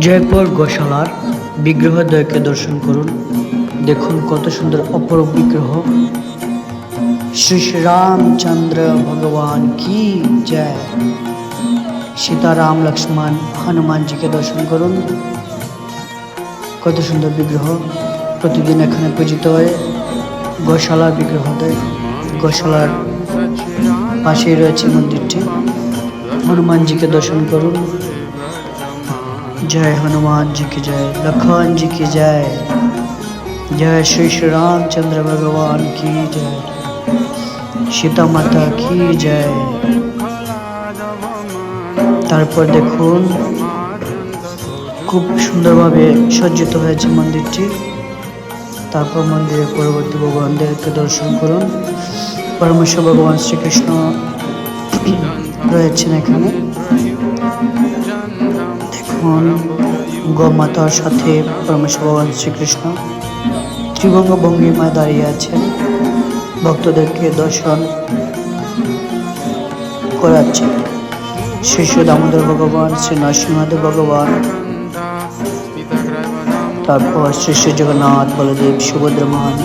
জয়পুর গোশালার বিগ্রহদ্বয়কে দর্শন করুন। দেখুন কত সুন্দর অপরূপ বিগ্রহ। শ্রী শ্রী রামচন্দ্র ভগবান কি জয়। সীতারাম, লক্ষ্মণ, হনুমানজিকে দর্শন করুন। কত সুন্দর বিগ্রহ। প্রতিদিন এখানে পূজিত হয়ে গোশালার বিগ্রহ দেয় গোশালার পাশেই রয়েছে মন্দিরটি। হনুমানজিকে দর্শন করুন। जय हनुमान जी की जय लखन जी की जय जय श्री श्री रामचंद्र भगवान की जय সীতা মাতা কি জয় তারপর দেখুন খুব সুন্দরভাবে সজ্জিত হয়েছে মন্দিরটি তারপর মন্দিরের পরবর্তী ভগবানদেরকে দর্শন করুন পরমেশ্বর ভগবান শ্রীকৃষ্ণ রয়েছেন এখানে দেখুন গোমাতার সাথে পরমেশ্বর ভগবান শ্রীকৃষ্ণ ত্রিভঙ্গ ভঙ্গিমায় দাঁড়িয়ে আছেন ভক্তদেরকে দর্শন করাচ্ছেন শ্রী শ্রী দামোদর ভগবান, শ্রী নরসিংহদেব ভগবান, তারপর শ্রী জগন্নাথ, বলদেব, সুভদ্র মহান,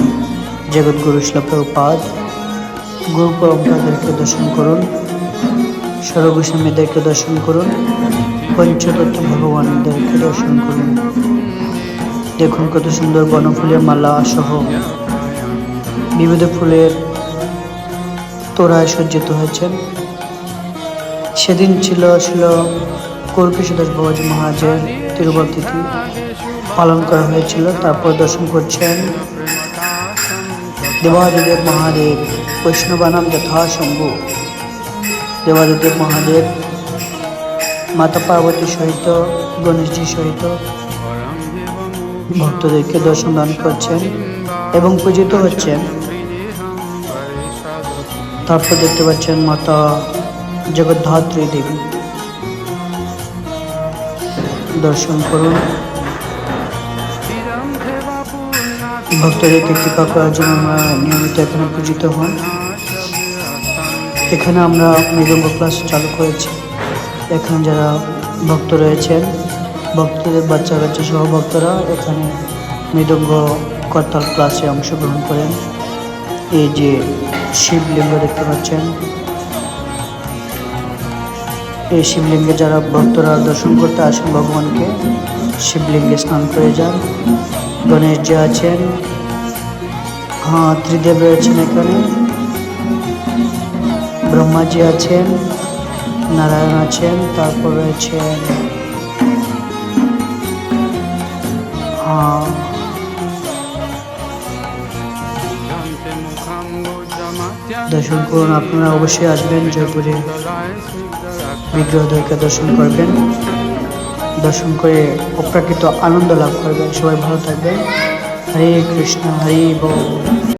জগৎগুরু শিলপ্রপাদ গুরু পরম্পরাদেরকে দর্শন করুন, সর্বগোস্বামীদেরকে দর্শন করুন। পঞ্চতত্ত্ব ভগবানদেরকে দর্শন করুন। দেখুন কত সুন্দর বনফুলের মালা সহ বিবিধ ফুলের তোরায় সজ্জিত হয়েছেন। সেদিন ছিল ছিল কল্পেশদাস বাবাজি মহারাজের তিরুবল তিথি পালন করা হয়েছিল। তারপর দর্শন করছেন দেবাদিদেব মহাদেব বৈষ্ণবানাম যথা শম্ভু দেবাদিদেব মহাদেব মাতা পার্বতী সহিত, গণেশজি সহিত ভক্তদেরকে দর্শন দান করছেন এবং পূজিত হচ্ছেন। তারপর দেখতে পাচ্ছেন মাতা জগদ্ধাত্রী দেবী। দর্শন করুন। ভক্তদেরকে কৃপা করার জন্য আমরা নিয়মিত এখানে পূজিত হন। এখানে আমরা মৃদঙ্গ ক্লাস চালু করেছি। এখানে যারা ভক্ত রয়েছেন, ভক্তদের, বাচ্চা কাচ্চা সহ ভক্তরা এখানে মৃদঙ্গ করতাল ক্লাসে অংশগ্রহণ করেন। এই যে শিবলিঙ্গ দেখতে পাচ্ছেন। এই শিবলিঙ্গে যারা ভক্তরা দর্শন করতে আসেন ভগবানকে, শিবলিঙ্গে স্নান করে যান। গণেশজি আছেন হ্যাঁ ত্রিদেব রয়েছেন এখানে। ব্রহ্মাজি আছেন। নারায়ণ আছেন, তারপর রয়েছেন দর্শন করুন, আপনারা অবশ্যই আসবেন, জয়পুরে বিগ্রহদেরকে দর্শন করবেন, দর্শন করে অপ্রাকৃত আনন্দ লাভ করবেন। সবাই ভালো থাকবেন। হরে কৃষ্ণ, হরে বল।